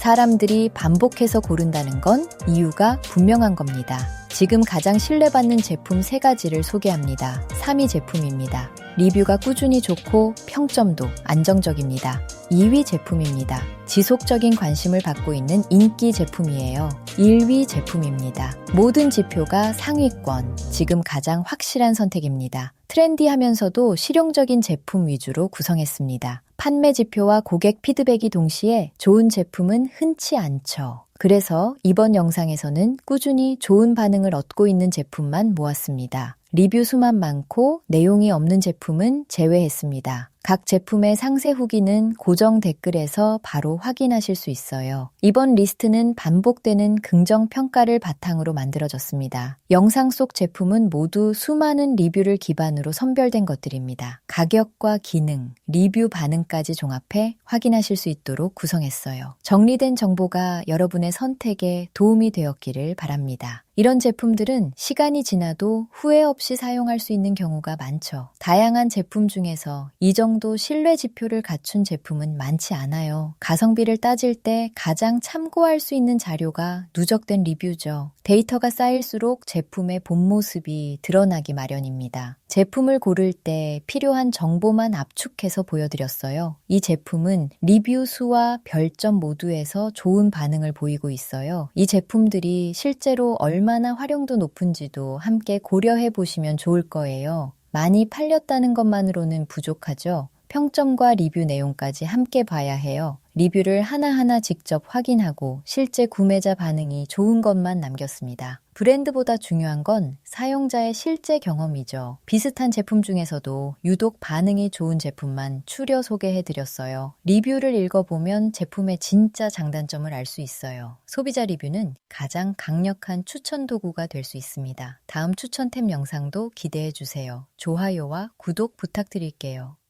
사람들이 반복해서 고른다는 건 이유가 분명한 겁니다. 지금 가장 신뢰받는 제품 3가지를 소개합니다. 3위 제품입니다. 리뷰가 꾸준히 좋고 평점도 안정적입니다. 2위 제품입니다. 지속적인 관심을 받고 있는 인기 제품이에요. 1위 제품입니다. 모든 지표가 상위권. 지금 가장 확실한 선택입니다. 트렌디하면서도 실용적인 제품 위주로 구성했습니다. 판매 지표와 고객 피드백이 동시에 좋은 제품은 흔치 않죠. 그래서 이번 영상에서는 꾸준히 좋은 반응을 얻고 있는 제품만 모았습니다. 리뷰 수만 많고 내용이 없는 제품은 제외했습니다. 각 제품의 상세 후기는 고정 댓글에서 바로 확인하실 수 있어요. 이번 리스트는 반복되는 긍정 평가를 바탕으로 만들어졌습니다. 영상 속 제품은 모두 수많은 리뷰를 기반으로 선별된 것들입니다. 가격과 기능, 리뷰 반응까지 종합해 확인하실 수 있도록 구성했어요. 정리된 정보가 여러분의 선택에 도움이 되었기를 바랍니다. 이런 제품들은 시간이 지나도 후회 없이 사용할 수 있는 경우가 많죠. 다양한 제품 중에서 이 정도 신뢰 지표를 갖춘 제품은 많지 않아요. 가성비를 따질 때 가장 참고할 수 있는 자료가 누적된 리뷰죠. 데이터가 쌓일수록 제품의 본 모습이 드러나기 마련입니다. 제품을 고를 때 필요한 정보만 압축해서 보여드렸어요. 이 제품은 리뷰 수와 별점 모두에서 좋은 반응을 보이고 있어요. 이 제품들이 실제로 얼마 나 활용도 높은지도 함께 고려해 보시면 좋을 거예요. 많이 팔렸다는 것만으로는 부족하죠. 평점과 리뷰 내용까지 함께 봐야 해요. 리뷰를 하나하나 직접 확인하고 실제 구매자 반응이 좋은 것만 남겼습니다. 브랜드보다 중요한 건 사용자의 실제 경험이죠. 비슷한 제품 중에서도 유독 반응이 좋은 제품만 추려 소개해 드렸어요. 리뷰를 읽어보면 제품의 진짜 장단점을 알 수 있어요. 소비자 리뷰는 가장 강력한 추천 도구가 될 수 있습니다. 다음 추천템 영상도 기대해 주세요. 좋아요와 구독 부탁드릴게요.